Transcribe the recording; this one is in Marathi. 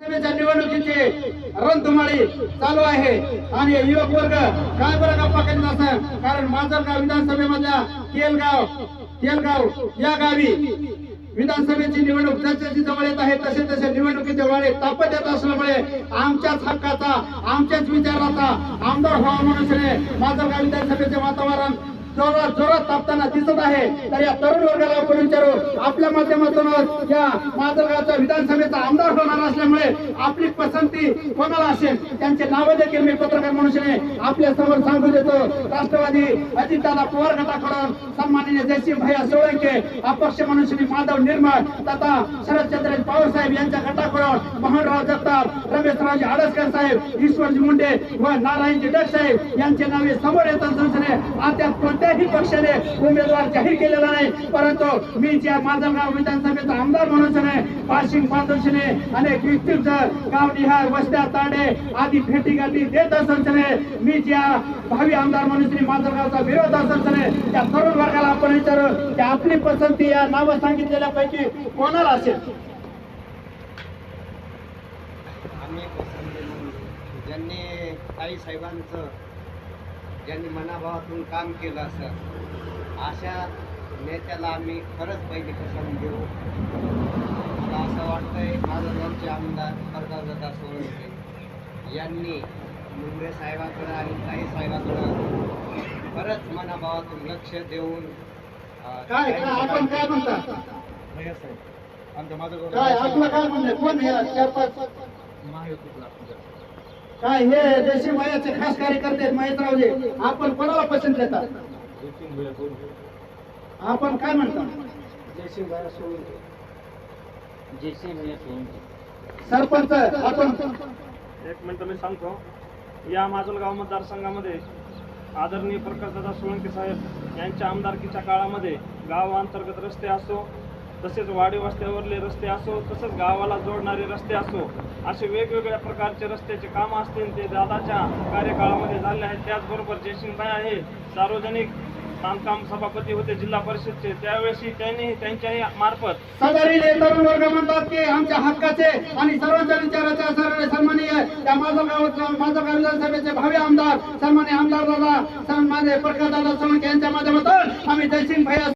निवडणुकीचे रणधुमाळी चालू आहे. आणि युवक वर्ग काय बरं गप्पा करीत असं कारण माजलगाव विधानसभेमधल्या तेलगाव तेलगाव या गावी विधानसभेची निवडणूक जसजशी जवळ येत आहे. तसे तसे निवडणुकीचे वाळे तापत येत असल्यामुळे आमच्याच हक्काचा आमच्याच विचाराचा आमदार व्हावा म्हणून माजलगाव विधानसभेचे वातावरण जोरात जोरात तापताना दिसत आहे. तर या तरुण वर्गाला आपण विचारू आपल्या माध्यमातूनच या माजलगावच्या विधानसभेचा आमदार होणार असल्यामुळे आपली पसंती कोणाला असेल? त्यांचे नाव देखील मी पत्रकार मनुष्याने आपल्यासमोर सांगू देतो. राष्ट्रवादी अजितदादा पवार गटाकडून सन्माननीय जयसिंह भैया सोळंके अपक्ष मनुष्यनी माधव निर्मळ तथा शरदचंद्र पवार साहेब यांच्या गटाकडून मोहनराव जगताप रमेशरावजी आडसकर साहेब ईश्वरजी मुंडे व नारायणजी डक साहेब यांचे नावे समोर येतात. संस्थेने अद्याप कोणत्याही पक्षाने उमेदवार जाहीर केलेला नाही. परंतु मी ज्या माजलगाव विधानसभेचा आमदार म्हणून पाशिंग पादर्शने अनेक विस्तृत गावनिहार वस्त्या ताडे आदी भेटी गाठी देत असल्याने मी ज्या भावी आमदार म्हणून श्री माजलगावचा विरोध असल्याने त्या तरुण वर्गाला आपण विचारू की आपली पसंती या नावं सांगितलेल्यापैकी कोणाला असेल? आम्ही पसंती ज्यांनी ताई साहेबांचं ज्यांनी मनाभावातून काम केलं असं अशा नेत्याला आम्ही खरंच पहिली पसंत देऊ मला असं वाटतंय माझं गावचे आमदार प्रकाशदादा सोळंके यांनी मुंबई साहेबाकडं आणि ताई साहेबाकडं खरंच मनाभावातून लक्ष देऊन काय काय आपण काय म्हणता? आमच्या माझं काय आपलं काय म्हणणं कोण हे चार पाच काय हे देशी मायाचे खास कार्यकर्ते महेशरावजी. आपण कोणाला पसंत देतात आपण काय म्हणता? सरपंच आपण एक मिनिट मी सांगतो. या माजलगाव मतदारसंघामध्ये आदरणीय प्रकाशदादा सोळंके साहेब यांच्या आमदारकीच्या काळामध्ये गावांतर्गत रस्ते असो तसेच वाडी वस्त्यावरले रस्ते असो तसेच गावाला जोडणारे रस्ते असो असे वेगवेगळ्या प्रकारचे रस्त्याचे काम असतील ते दादाच्या कार्यकाळामध्ये झाले आहेत. त्याचबरोबर जयसिंगभाई आहे सार्वजनिक बांधकाम सभापती होते जिल्हा परिषदचे. त्यावेळेसही त्यांनी त्यांच्याही मार्फत सदरील तरुण वर्ग म्हणतात की आमच्या हक्काचे आणि सर्वांच्या विचाराच्या सर्व सन्माननीय त्या माझं गाव माझं गाव विधानसभेचे भावी आमदार सन्मान्य आमदार दादा सन्मान्य प्रकाश दादा सोळंके यांच्या माध्यमातून आम्ही जयसिंग भैया